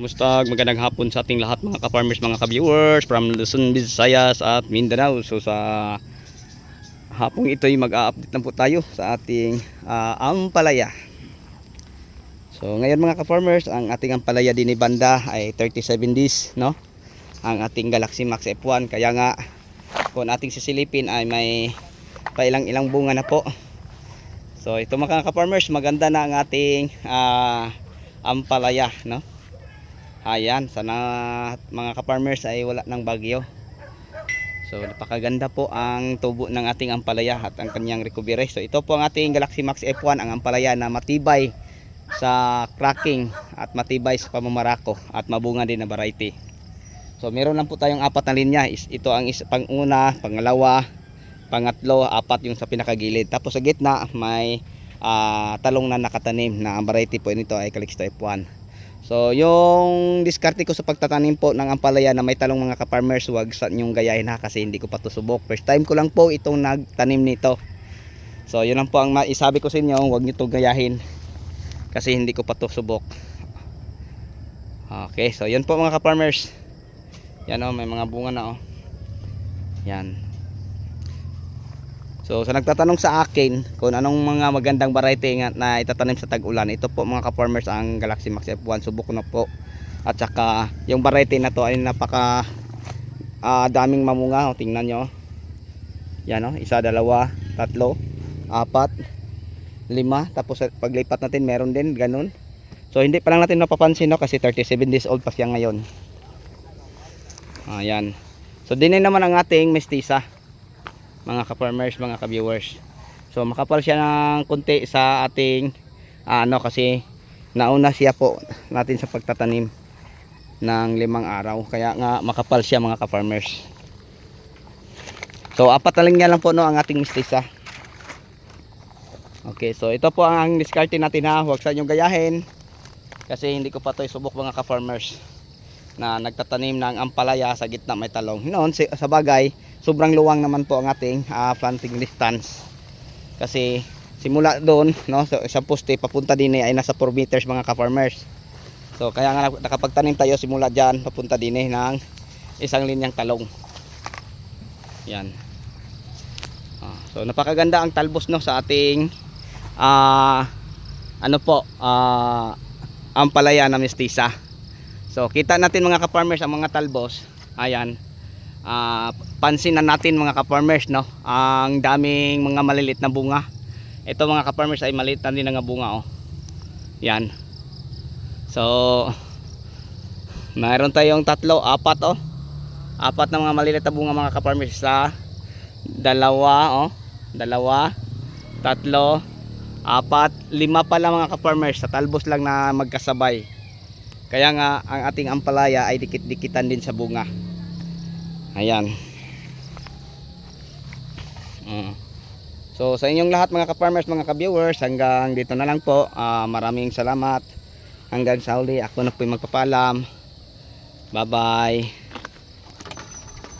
Kumusta? Magandang hapon sa ating lahat mga ka-farmers, mga ka-viewers from Luzon, Visayas at Mindanao. So sa hapong ito ay mag-a-update lang po tayo sa ating ah, ampalaya. So ngayon mga ka-farmers, ang ating ampalaya din ni Banda ay 37 days, no? Ang ating Galaxy Max F1 kaya nga kung ating sisilipin ay may pailang-ilang bunga na po. So ito mga ka-farmers, maganda na ang ating ah, ampalaya, no? Ayan, sana mga ka-farmers ay wala ng bagyo. So napakaganda po ang tubo ng ating ampalaya at ang kanyang recovery. So ito po ang ating Galaxy Max F1, ang ampalaya na matibay sa cracking at matibay sa pamamarako at mabunga din na variety. So meron lang po tayong apat na linya. Ito ang is, pang-una, pangalawa, pangatlo, apat yung sa pinakagilid. Tapos sa gitna may ah, talong na nakatanim na variety po nito ay Calixto F1. So, yung diskarte ko sa pagtatanim po ng ampalaya na may talong mga ka-farmers, wag sa inyong gayahin ha kasi hindi ko pa to subok. First time ko lang po itong nagtanim nito. So, yun lang po ang maisabi ko sa inyo, wag niyo to gayahin kasi hindi ko pa to subok. Okay, so yun po mga ka-farmers. Yan oh, may mga bunga na oh. Yan. So sa nagtatanong sa akin kung anong mga magandang variety na itatanim sa tag-ulan, ito po mga ka-farmers ang Galaxy Max F1 subok na po. At saka yung variety na to ay napaka ah, daming mamunga, o, tingnan nyo. Yan oh, isa, dalawa, tatlo, apat, lima, tapos paglipat natin meron din ganun. So hindi pa lang natin napapansin no kasi 37 days old pa siya ngayon. Ayan. So din naman ang ating mestiza mga ka-farmers, mga ka-viewers. So makapal siya ng konti sa ating ah, ano kasi nauna siya po natin sa pagtatanim ng limang araw. Kaya nga makapal siya mga ka-farmers. So apat na linya lang po no ang ating mistisa. Okay, so ito po ang diskarte natin ha. Huwag sa inyong gayahin. Kasi hindi ko pa ito subok mga ka-farmers na nagtatanim ng ampalaya sa gitna may talong. Noon sa bagay, sobrang luwang naman po ang ating ah, planting distance. Kasi simula doon, no, sa isang poste papunta din ay nasa 4 meters mga ka-farmers. So kaya nga nak- nakapagtanim tayo simula diyan papunta din eh, ng isang linyang talong. Yan. Ah, so napakaganda ang talbos no sa ating ah ano po, ah ampalaya na mestiza. So kita natin mga ka-farmers ang mga talbos. Ayan. Ah, pansin na natin mga ka-farmers no, ang daming mga malilit na bunga. Ito mga ka-farmers ay maliit na din ang bunga oh. Yan. So mayroon tayong tatlo, apat oh. Apat na mga malilit na bunga mga ka-farmers sa dalawa oh, dalawa, tatlo, apat, lima pala mga ka-farmers sa talbos lang na magkasabay. Kaya nga ang ating ampalaya ay dikit-dikitan din sa bunga. Ayan. Mm. So sa inyong lahat mga ka-farmers, mga ka-viewers, hanggang dito na lang po. Ah, maraming salamat. Hanggang sa uli, ako na po yung magpapalam. Bye-bye.